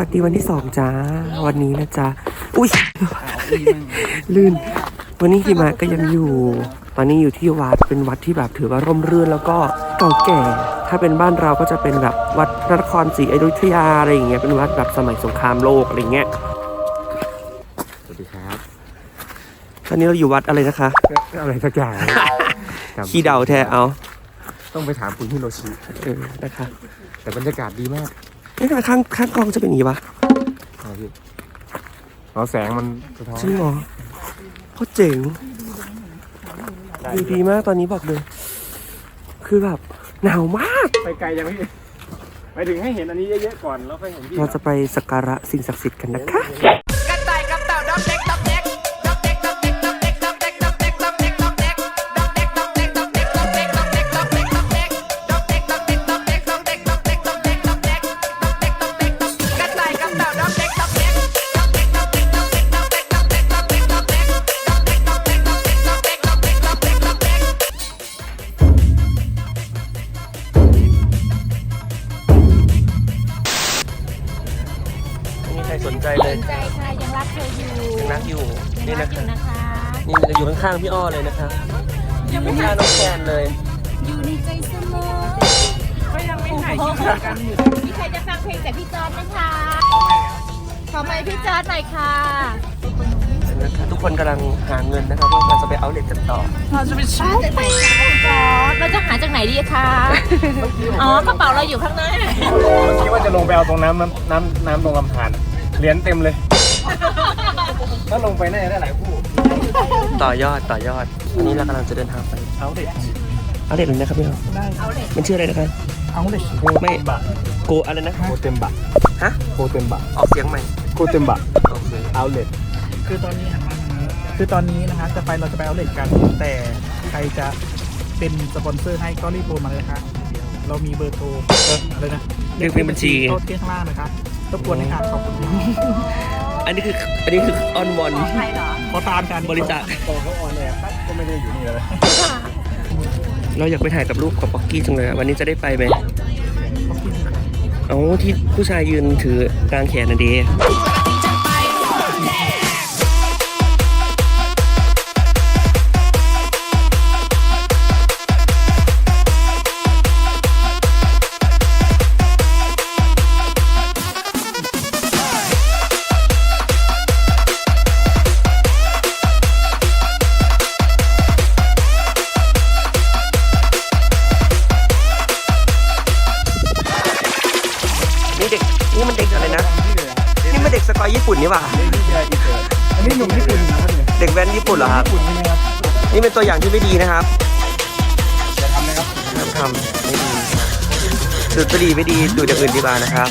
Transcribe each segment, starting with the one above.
วัสดีวันที่สองจ้า วันนี้นะจ๊ะ อุ้ย ลื่น วันนี้หิมะก็ยังอยู่ ตอนนี้อยู่ที่วัด เป็นวัดที่แบบถือว่าร่มรื่นแล้วก็เก่าแก่ ถ้าเป็นบ้านเราก็จะเป็นแบบวัดพระนครศรีอยุธยาอะไรอย่างเงี้ย เป็นวัดแบบสมัยสงครามโลกอะไรเงี้ย สวัสดีครับ ตอนนี้เราอยู่วัดอะไรนะคะ อะไรสักอย่างจำขี้เดาแท้เอา ต้องไปถามคุณฮิโรชิเออนะคะ แต่บรรยากาศดีมาก เอ๊ะทำไมข้างข้างกล้องจะเป็นอย่างนี้วะเอาพี่เอาแสงมันสะท้อนจริงเหรอโคตรเจ๋งดูดีมากตอนนี้บอกเลย คือแบบหนาวมาก ไปไกลยังพี่ไปถึงให้เห็นอันนี้เยอะๆก่อนแล้วค่อยเห็นพี่เราจะไปสักการะสิ่งศักดิ์สิทธิ์กันนะคะ ข้างๆพี่อ้อเลยนะคะยังไม่กล้าน้องแคนเลย อยู่ในใจเสมอก็ยังไม่หายคิดถึงกันอยู่มีใครจะฟังเพลงจากพี่จอร์ดไหมคะ ขอไมค์พี่จอร์ดหน่อยค่ะนะคะทุกคนกำลังหาเงินนะครับเพื่อเราจะไปเอาเล็ตกันต่อ เราจะไปช้าจากไหนคะพี่จอร์ดเราจะหาจากไหนดีคะ อ๋อกระเป๋าเราอยู่ข้างหน้าเมื่อกี้ว่าจะลงไปเอาตรงน้ำน้ำน้ำน้ำตรงลำธารเหรียญเต็มเลย ถ้าลงไปน่าจะได้หลายคู่ต่อยอดต่อยอดวันนี้เรากำลังจะเดินทางไปเอาเด็ดเอาเล็ตเลยนะครับพี่อ้อได้มันชื่ออะไรนะคะเอาเด็ดโคไม่เต็มบะโกอะไรนะโคเต็มบะฮะโคเต็มบะออกเสียงใหม่โคเต็มบะโอเคเอาเด็ดคือตอนนี้หันมาทางนี้คือตอนนี้นะคะจะไปเราจะไปเอาเหล็กกันแต่ใครจะเป็นสปอนเซอร์ให้ก็รีบโทรมาเลยนะคะเรามีเบอร์โทรเอออะไรนะเรียกเป็นบัญชีโทรที่ข้างล่างนะคะรบกวนให้อ่านขอบคุณ อันนี้คืออันนี้คือออนวอนใครเหรอขอตามกันบริจาคตอนเขาออนแอร์ปั๊บก็ไม่ได้อยู่นี่เลยเราอยากไปถ่ายกับรูปกับป๊อกกี้จังเลยอะวันนี้จะได้ไปไหมเอาที่ผู้ชายยืนถือกลางแขนนะเดนี่เด็ สกอยญี่ปุ่นนี่หว่าอันนี้หนุ่มญี่ปุ่นนะครับเนี่ยเด็กแว้นญี่ปุ่นเหรอครับ ญี่ปุ่นใช่ไหมครับนี่เป็นตัวอย่างที่ไม่ดีนะครับจะทำนะครับห้ามทำไม่ดีดูดบุหรี่ไม่ดีดูดอย่างอื่นดีกว่านะครับ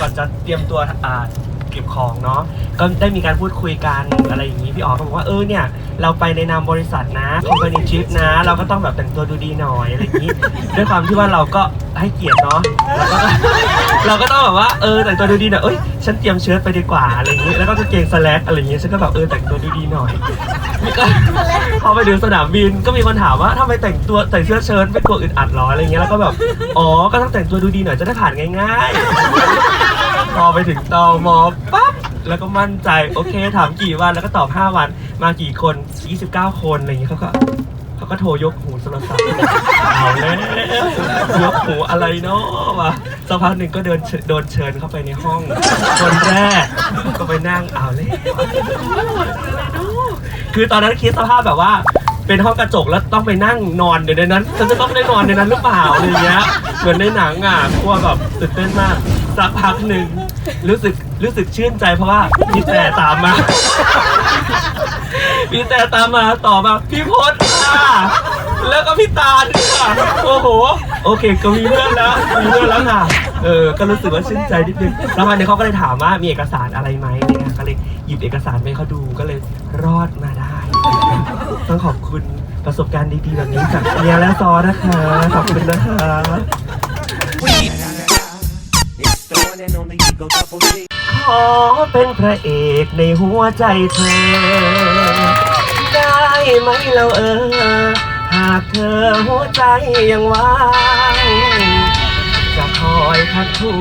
ก่อนจะเตรียมตัวอ่าเก็บของเนาะก็ได้มีการพูดคุยกันอะไรอย่างนี้พี่อ๋อก็บอกว่าเออเนี่ย เราไปในนามบริษัทนะคอมพานีชิพนะ เราก็ต้องแบบแต่งตัวดูดีหน่อยอะไรอย่างนี้ ด้วยความที่ว่าเราก็ให้เกียรติเนาะเราก็เราก็ต้องแบบว่าเออแต่งตัวดูดีหน่อยเอ้ยฉันเตรียมเชิ้ตไปดีกว่าอะไรอย่างนี้แล้วก็กางเกงสแลกอะไรอย่างนี้ฉันก็แบบเออแต่งตัวดูดีหน่อยก็พอไปถึงสนามบินก็มีคนถามว่าทำไมแต่งตัวใส่เสื้อเชิ้ตไม่กลัวอึดอัดหรออะไรเงี้ยแล้วก็แบบอ๋อก็ต้องแต่งตัวดูดีหน่อยจะได้ผ่านง่ายๆ พอไปถึงตอมอปั๊บ แล้วก็มั่นใจ โอเค ถามกี่วันแล้วก็ตอบ 5 วัน มากี่คน 29 คนอะไรเงี้ยเขาก็เขาก็โทรยกหูโทรศัพท์เอาแล้วยกหูอะไรเนาะวะสักพักหนึ่งก็เดินโดนเชิญเข้าไปในห้อง คนแรกก็ไปนั่งเอาแล้วคือตอนนั้นคิดสภาพแบบว่าเป็นห้องกระจกแล้วต้องไปนั่งนอนอยู่ในนั้นฉันจะต้องได้นอนในนั้นหรือเปล่าอะไรเงี้ยเหมือนในหนังอะกลัวแบบตื่นเต้นมากสักพักหนึ่งรู้สึก รู้สึกชื่นใจเพราะว่าพี่แต่ตามมาพี่แต่ตามมาต่อมาพี่พศค่ะแล้วก็พี่ตาลค่ะโอ้โห โอเค ก็มีเพื่อนแล้วมีเพื่อนแล้วค่ะเออก็รู้สึกว่าชื่นใจนิดนึงแล้ววันนี้เขาก็เลยถามว่ามีเอกสารอะไรไหมเงี้ยก็เลยหยิบเอกสารไปเขาดูก็เลยรอดมาได้ ต้องขอบคุณประสบการณ์ดีๆแบบนี้จากเมียและซอนะคะ ขอบคุณนะคะ ขอเป็นพระเอกในหัวใจเธอ ได้ไหมเราเออ หากเธอหัวใจยังว่าง จะขอยขัดถู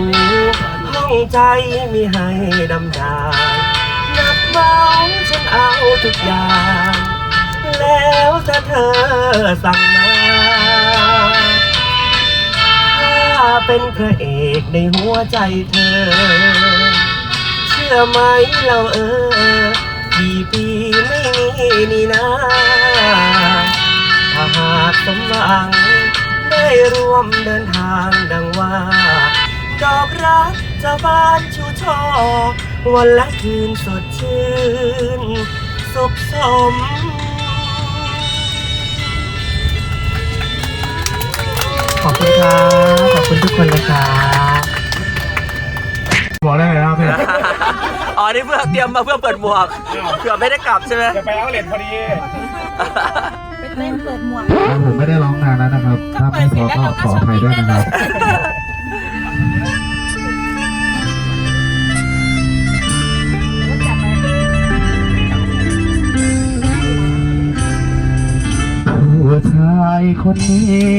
ห้องใจมีให้ดำดานนับเมาฉันเอาทุกอย่าง แล้วถ้าเธอสั่งมาถ้าเป็นพระเอกในหัวใจเธอ ไหมเราเออกี่ปีไม่มีนี่นะถ้าหากสมหวัง ได้ร่วมเดินทางดังว่า ดอกรักจ้าบ้านชูช่อ วันและคืนสดชื่น สุขสมขอบคุณครับ ขอบคุณทุกคนเลยครับ บอกได้เลยนะพี่อ๋อนี่เพื่อเตรียมมาเพื่อเปิดหมวกเผื่อไม่ได้กลับใช่ไหมจะไปเอาเหรียญพอดีเป็นเต้นเปิดหมวกผมไม่ได้ร้องนานแล้วนะครับ ถ้าไม่พอก็ขออภัยด้วยนะครับ ผู้ชายคนนี้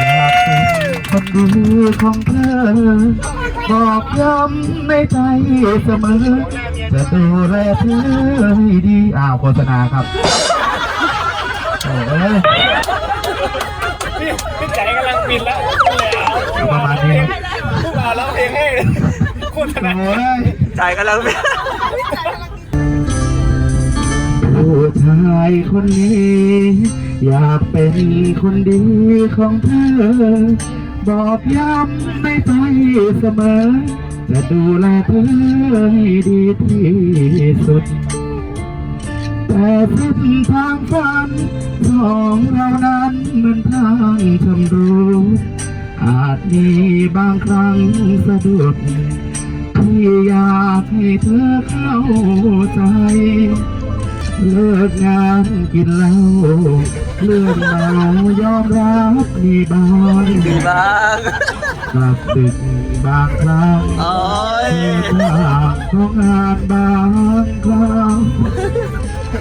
อยากเป็นคนดีของเธอ บอกย้ำในใจเสมอ จะดูแลเธอให้ดี อ้าวโฆษณาครับโอ้ยพี่พี่ใจกำลังบินแล้วประมาณนี้ผู้บ่าวร้องเพลงให้โคตรถนัดโอ้ยจ่ายกันแล้วผู้ชายคนนี้ อยากเป็นคนดีของเธอ บอกย้ำในใจเสมอ จะดูแลเธอให้ดีที่สุด แต่เส้นทางฝันของเรานั้นมันทางชำรุดอาจมีบางครั้งสะดุดที่อยากให้เธอเข้าใจ เลิกงานกินเหล้าเรื่องเมายอมรับมีบ้างมีบ้างกลับดึกบางครั้งโอ้ยเมื่อทางของงานบางครั้ง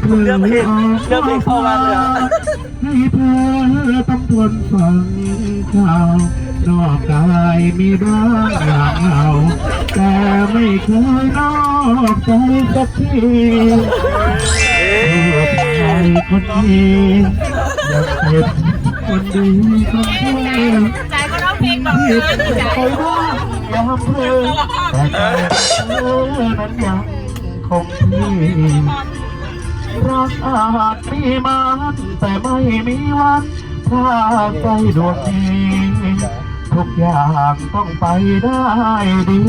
เลือกเพลงเลือกเพลงเข้ามาเลยอให้เธอต้องทนฟังข่าวนอกกายมีบ้างอย่างเหงาแต่ไม่เคยนอกใจสักทีายคนนี้อยากเป็นคนดีของเธอใจก็ร้องเพลงบอกที่เลยนใจใครบ้างยาเพลินแต่ใจเธอนั้นยังคงที่รักอาจมีมันแต่ไม่มีวันถ้าใจดวงนี้ทุกอย่างต้องไปได้ดี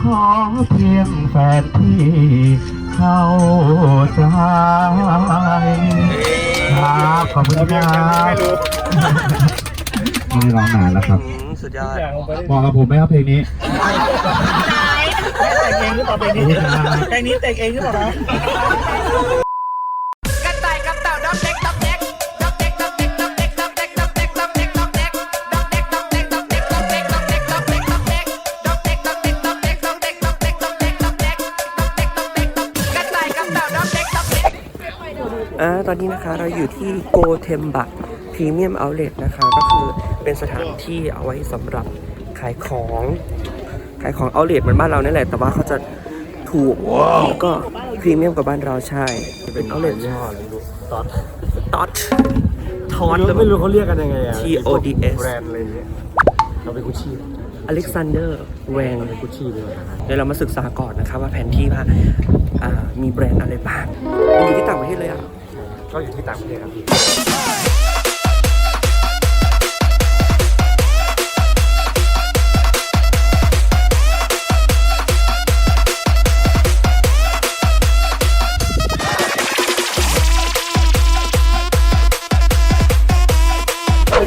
ขอเพียงแฟนที่ เข้าใจครับขอบคุณครับไม่รู้ไม่ได้ร้องนานแล้วครับสุดยอดอย่างลงไปได้เหมาะกับผมไหมครับเพลงนี้แต่งเองหรือเปล่าเพลงนี้เพลงนี้แต่งเองหรือเปล่า อ่าตอนนี้นะคะเราอยู่ที่โกเทมบะพรีเมียมเอา l เล t นะคะ ก็คือเป็นสถานที่เอาไว้สำหรับขายของขายของเอา l เล t เหมือนบ้านเรานี่แหละ แต่ว่าเขาจะถูกแล้วก็พรีเมียมกว่าบ้านเราใช่ เป็นเอา l เล t ตอนตอดทอดแล้วไม่รู้เขาเรียกกันยังไงอะ T O D S แบรนด์อะไรอย่างเงี้ยเราเป็นกุชชี่อเล็กซานเดอร์แวงเป็นกุชชี่เลยเดี๋ยวเรามาศึกษาก่อนนะคะว่าแผนที่ว่าอ่ามีแบรนด์อะไรบ้างมันอยู่ที่ต่างประเทศเลยอะ ก็อยู่ที่ต่างประเทศครับพี่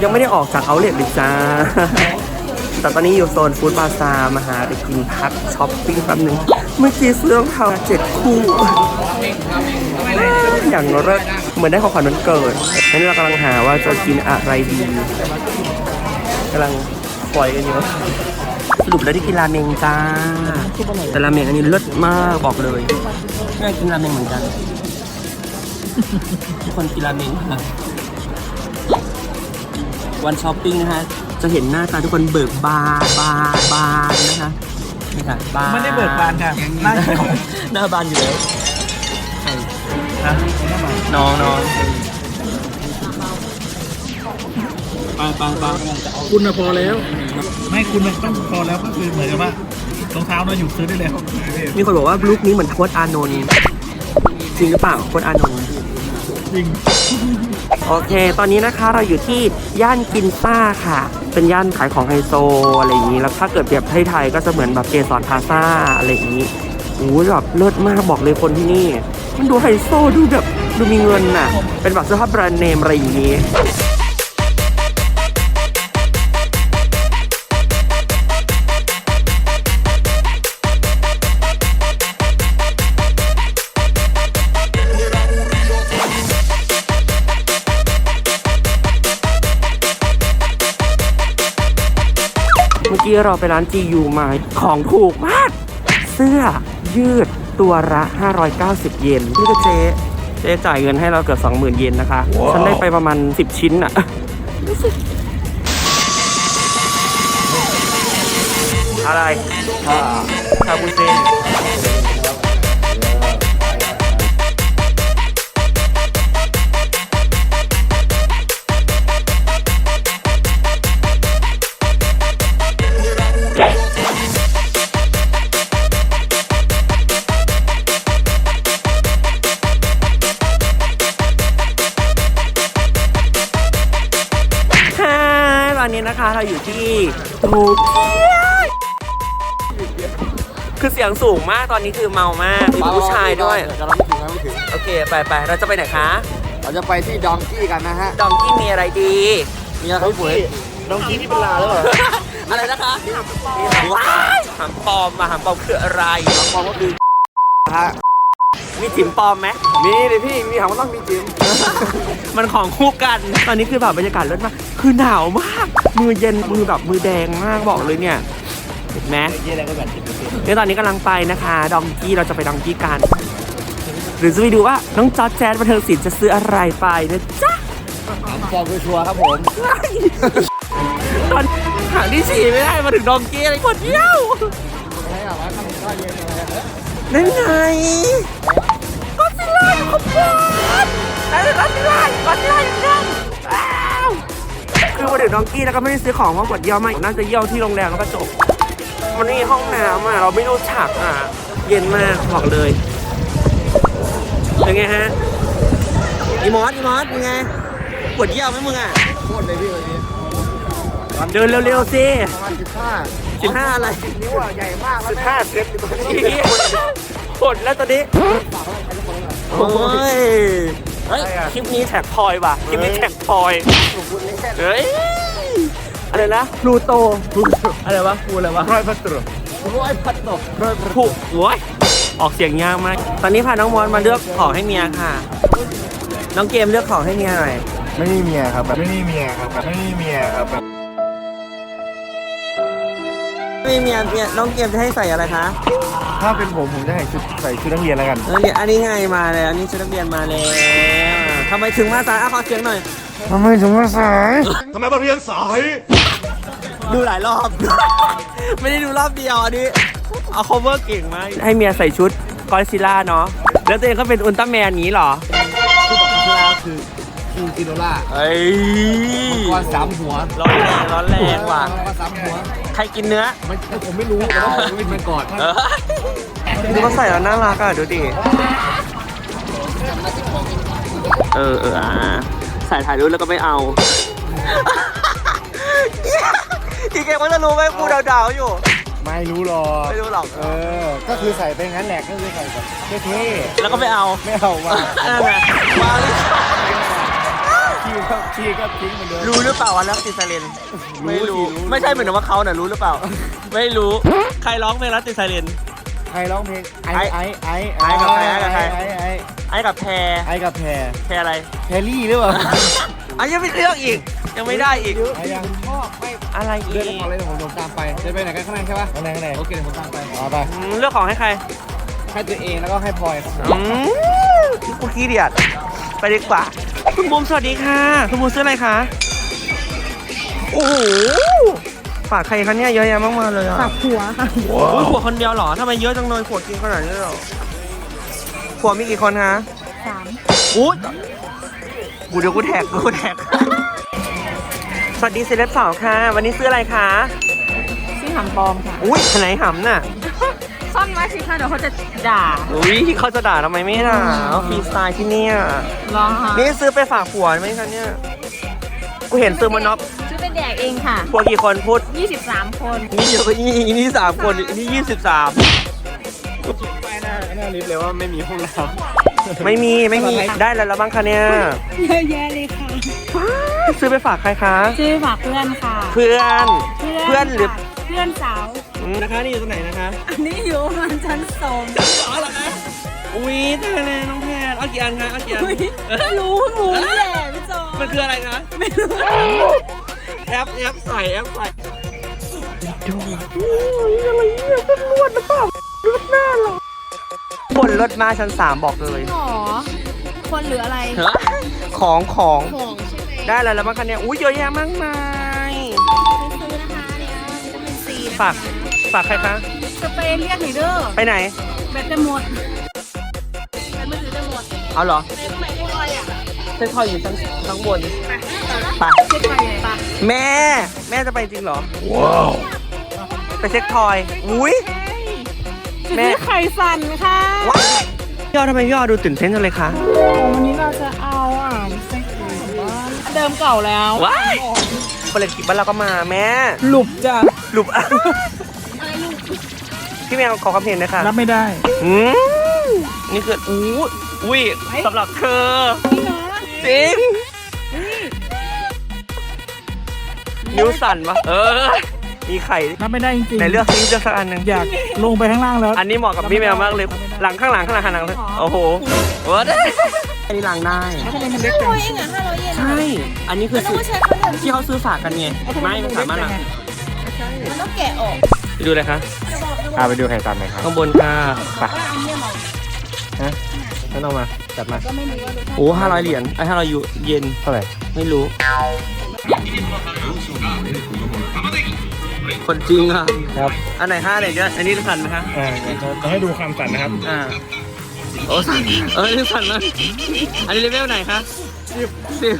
ยังไม่ได้ออกจากเอาเล t เลยจ้า แต่ตอนนี้อยู่โซนฟู้ดบาซาร์มาหาไปกินพักช้อปปิ้งแป๊บนึง เมื่อกี้ซื้อรองเท้าเจ็ดคู่อย่างเลิศเหมือนได้ของขวัญวันเกิดนั้นเรากำลังหาว่าจะกินอะไรดีกำลังปล่อยกันอยู่สรุปแล้วที่กินราเมงจ้า แต่ราเมงอันนี้เลิศมากบอกเลยแม่กินราเมงเหมือนกันทุกคนกินราเมงค่ะวันช้อปปิ้งนะฮะ จะเห็นหน้าตาทุกคนเบิกบานบานบานนะคะนี่ค่ะบานไม่ได้เบิกบานค่ะหน้าเขียวหน้าบานอยู่แล้วนะหน้าบานน้องน้องไปไปไปคุณนะพอแล้ว ไม่คุณนะต้องพอแล้วก็คือเหมือนกับว่ารองเท้าเราหยุดซื้อได้แล้วมีคนบอกว่าลุคนี้เหมือนโค้ดอานนท์จริงหรือเปล่าโค้ดอานนท์ จริง โอเค ตอนนี้นะคะเราอยู่ที่ย่านกินซ่าค่ะ เป็นย่านขายของไฮโซอะไรอย่างนี้ แล้วถ้าเกิดเปรียบไทยๆก็จะเหมือนแบบเกสรพลาซ่าอะไรอย่างนี้โอ้ยแบบเลิศมากบอกเลยคนที่นี่ มันดูไฮโซดูแบบดูมีเงินน่ะ เป็นแบบเสื้อผ้าแบรนด์เนมอะไรอย่างนี้ เมื่อกี้เราไปร้าน GU มาของถูกมาก เสื้อยืดตัวละ 590 เยนนี่ก็เจ๊เจ๊จ่ายเงินให้เราเกือบ20,000 เยนนะคะฉันได้ไปประมาณ 10 ชิ้นอะอะไรคาบูเซน อเสียงสูงมากตอนนี้คือเมามากมีผู้ชายด้วย กำลังไม่ถึงกำลังไม่ถึงโอเค ไปไปเราจะไปไหนคะ เราจะไปที่ดองกี้กันนะฮะดองกี้มีอะไรดี มีอะไรพี่ปุ๋ยดองกี้ที่เป็นลาหรือเปล่าอะไรนะคะว้ายหำปลอมมาหำปลอมคืออะไรมองก็คือฮะมีจิ๋มปลอมไหมมีเลยพี่ มีหางว่าต้องมีจิมมันของคู่กัน ตอนนี้คือแบบบรรยากาศเลิศมาก คือหนาวมาก มือเย็น มือแบบมือแดงมากบอกเลยเนี่ยเห็นไหมยี่อะไรก็แบบจิมเดี๋ยวตอนนี้กำลังไปนะคะ ดองกี้เราจะไปดองกี้กัน หรือจะไปดูว่าน้องจอร์จแจ๊ดบันเทิงศิลป์จะซื้ออะไรไปนะจ๊ะฟองชัวร์ครับผมตอนหางที่สี่ไม่ได้มาถึงดองกี้อะไรคนเดียวใช่หรอว่าทำก็เย็นอะไรนะนั่นไงก็ซิล่าอยู่ขบวนนั่นก็ซิล่าก็ซิล่าอยู่นั่นว้าวคือมาถึงดองกี้แล้วก็ไม่ได้ซื้อของเพราะปวดเยี่ยวมากน่าจะเยี่ยวที่โรงแรมแล้วก็จบ มันไม่มีห้องน้ำอะ เราไม่รู้ฉากอะ เย็นมากบอกเลยเป็นไงฮะอีมอสอีมอสเป็นไงปวดเยี่ยวไหมมึงอะโคตรเลยพี่วันนี้เดินเร็วๆสิประมาณสิบห้าสิบห้าอะไรนิ้วอะใหญ่มากแล้วสิบห้าเซนอยู่ตรงนี้ปวดแล้วตอนนี้โอ้ยเฮ้ยคลิปนี้แท็กพลอยว่ะคลิปนี้แท็กพลอยเฮ้ย อะไรนะพลูโตอะไรวะพลูอะไรวะร้อยพัตรุร้อยพัตรุร้อยพัตพลูโว้ยออกเสียงยากมาก ตอนนี้พาน้องมอนมาเลือกของให้เมียค่ะ น้องเกมเลือกของให้เมียหน่อย ไม่มีเมียครับแบบไม่มีเมียครับแบบไม่มีเมียครับแบบไม่มีเมียเมียน้องเกมจะให้ใส่อะไรคะ ถ้าเป็นผมผมจะใส่ชุดใส่ชุดนักเรียนแล้วกันเออเนี่ยอันนี้ไงมาแล้วอันนี้ชุดนักเรียนมาแล้วทำไมถึงมาสายอะขอเสียงหน่อย ทำไมถึงมาสาย ดูหลายรอบ ไม่ได้ดูรอบเดียวอันนี้ เอา cover เก่งมากให้เมียใส่ชุดกอซิล่าเนาะ แล้วตัวเองก็เป็นอุลตร้าแมนนี้เหรอคือบอกคือเราคือคิงกิโนล่าเอ้ยมังกรสามหัวร้อนแรงร้อนแรงว่ะมังกรสามหัว ใครกินเนื้อ มันผมไม่รู้แต่ว่าผมเป็นมันก่อนเออดูเขาใส่แล้วน่ารักอะ ดูดิ เออเอออ่าใส่ถ่ายรูปแล้วก็ไม่เอาอีกเกมก็จะรู้ไหมกูดาวๆอยู่ ไม่รู้หรอกไม่รู้หรอก เออ ก็คือใส่ไปงั้นแหละก็คือใส่แบบเท่แล้วก็ไม่เอาๆไม่เอาว่านั่นแหละมาเลยขี้ก็ขี้ก็ทิ้งเหมือนเดิม รู้หรือเปล่าว่ารักติดไซเรนรู้ไม่รู้สิรู้ ไม่ใช่เหมือนว่าเขาน่ะรู้หรือเปล่า ไม่รู้ ใครร้องเพลงรักติดไซเรนใค รร้องเพลงไอไอ้ไอไอไอ้กับใครไอ้กับใคร ไอไอไอ้กับแพรไอกับแพรแพรอะไรแพรรี่หรือเปล่าอะยังไม่เลือกอีก ยังไม่ได้อีก ไอยังชอบไม่อะไรอีเดินกไปก่อนเลยเดี๋ยวผมตามไปจะไปไหนกันข้างในใช่ปะข้างในข้างในโอเคเดี๋ยวผมตามไปอ๋อไปอืมเลือกของให้ใครให้ตัวเองแล้วก็ให้พลอยอืมกูขี้เดียดไปดีกว่า คุณบูมสวัสดีค่ะ คุณบูมซื้ออะไรคะ โอ้โห ฝากใครคะเนี่ยเยอะแยะมากมายเลยอะฝากผัวค่ะอุ๊ยผัวคนเดียวเหรอทำไมเยอะจังเลยผัวกินขนาดนี้เลยเหรอผัวมีกี่คนคะสามอุ้ยกูเดี๋ยวกูแท็กกูแท็ก สวัสดีเซเลบสาวค่ะ วันนี้ซื้ออะไรคะชื่อหำปลอมค่ะ อุ้ยไหนหำน่ะซ่อนไว้สิคะเดี๋ยวเขาจะด่า อุ้ยเขาจะด่าทำไมไม่ด่าฟรีสไตล์ที่เนี่ยรอค่ะนี่ซื้อไปฝากผัวไหมคะเนี่ย กูเห็นซื้อมานอบชื่อเป็น แดกเองค่ะผัวกี่คนพูด 23 คน นี่เยอะนี่นี่สามคนนี่ยี่สิบสามป้ายหน้าหน้าลิฟต์เลยว่าไม่มีห้องน้ไม่มีไม่มีได้แล้วแล้วบ้างคะเนี่ยเยอะแยะเลยค่ะซื้อไปฝากใครคะ ชื่อฝากเพื่อนค่ะ เพื่อน เพื่อนหรือ ค่ะเพื่อนสาว อืมนะคะนี่อยู่ตรงไหนนะคะอันนี้อยู่ประมันชั้นสองอ๋อเหรอคะอุ้ยตายแล้วน้องแพนเอากี่อันคะเอากี่อัน ไม่รู้หนูนี่แหละพี่จอมันคืออะไรคะไม่รู้ แอปแอปใส่แอปใส่ดูอุ้ยอะไรเนี่ยเป็นลวดหรือเปล่าลวดหน้าเหรอบนรถมาชั้นสามบอกเลยหรอคนหรืออะไรฮะของของของใช่ไหมได้อะไรแล้วบ้างคะเนี่ยอุ้ยเยอะแยะมากมายซื้อนะคะเนี่ยวิตามินซีนะคะฝากฝากใครคะสเปรย์เรียกหน่อยเด้อไปไหนแบตจะหมดแบตมือถือจะหมดเอาเหรอในตรงไหนที่ลอยอะเส้นทอยอยู่ชั้นข้างบนไปเช็คไปเลยปะ แม่ แม่จะไปจริงเหรอ ว้าว ไปเช็คทอย อุ้ย แม่ซื้อไข่สั่นค่ะว้าวพี่ออทำไมพี่ออดูตื่นเต้นจังเลยคะวันนี้เราจะเอาอะเซ็กเดิมเก่าแล้วว้ายผลิตกิจบ้านเราก็มาแม่หลุบจ้ะหลุบพี่แมวขอความเห็นหนะคะรับไม่ได้อืมนี่คืออู้อุ้ยสำหรับเธอพี่นะจริง นิ้วสั่นปะเออ มีไข่รับไม่ได้จริงๆไหนเลือกซิเลือกสักอันหนึ่งอยากลงไปข้างล่างแล้วอันนี้เหมาะกับพี่แมวมากเลย หลังข้างหลังข้างหลังข้างหลังเลยโอ้โหเวิร์ดอันนี้ล้างได้แล้วทำไมมันเล็กห้าจัร้งอยเองอะห้าร้อยเยนใช่ อันนี้คือต้องซื้อใช้เขาเดินที่เขาซื้อฝากกันไงไม่มันสามารถหลังมันต้องแกะออกไปดูเลยคะำพาไปดูไข่ตันหน่อยครับข้างบนค่ะไปว่าอันเนี้ยเหมาะนั่นเอามาจัดมาก็ไม่รู้ว่ารสชาติโอ้ห้าร้อยเหรียญไอ้ห้าร้อยยูเยนเท่าไหร่ไม่รู้ คนจริงอะครับ อันไหนห้าไหนเยอะอันนี้สั่นไหมคะอ่าเดี๋ยวจะให้ดูความสั่นนะครับ อ่า โอ้สั่นเออนี่สั่นมากอันนี้เลเวลไหนคะสิบสิบ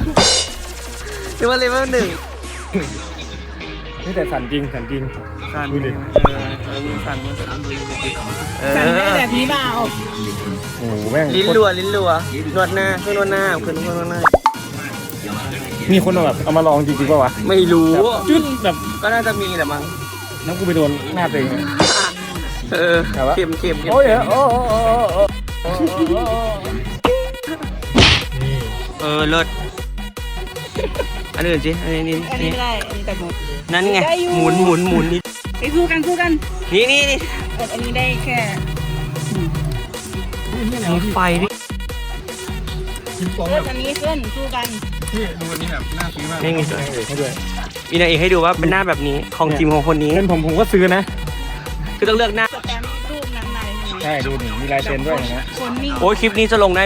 เรียกว่าเลเวลหนึ่งนี่แต่สั่นจริงสั่นจริงสั่นดูดิเออเออมือสั่นมือสั่นเออสั่นได้แบบนี้เปล่าโอ้โหแม่งลิ้นรัวลิ้นรัวนวดหน้าเครื่องนวดหน้าเครื่องนวดหน้า มีคนเอาแบบเอามาลองจริงๆป่าวะไม่รู้ จุดแบบก็น่าจะมีแหละมั้งน้ำกูไปโดนหน้าตัวเองอะเออแต่ว่าเข็มเข็มเข็มโอ้ยโอ้โอ้โอ้โอ้โอ้โอ้เออเลิศอันอื่นสิอันนี้นี่อันนี้นี่ไม่ได้อันนี้แต่หมด นั่นไงได้อยู่ หมุนหมุนหมุนนี่ไปคู่กันคู่กันนี่นี่นี่แต่อันนี้ได้แค่มีไฟดิเอออันนี้ขึ้นคู่กัน พี่ดูอันนี้แบบน่าซื้อมากนี่ไงให้ด้วยมีนางเอกให้ดูว่าเป็นหน้าแบบนี้ของจริงของคนนี้เป็นผมผมก็ซื้อนะ คือต้องเลือกหน้า สแตมป์รูปนั้นในหนึ่งใช่ดูนี่มีลายเซ็นด้วยเห็นะคนนิ่งโอ้ยคลิปนี้จะลงได้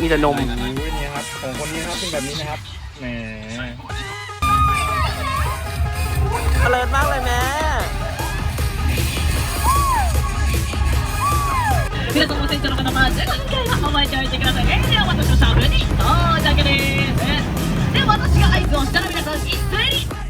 มีแต่นมนี่ครับของคนนี้นะครับเป็นแบบนี้นะครับแหม เลิศมากเลยแม่ くれと思う選手の方は十分機会を覚えておいてくださいねでは私のサャーに到着です。で私が合図をしたら皆さん一斉に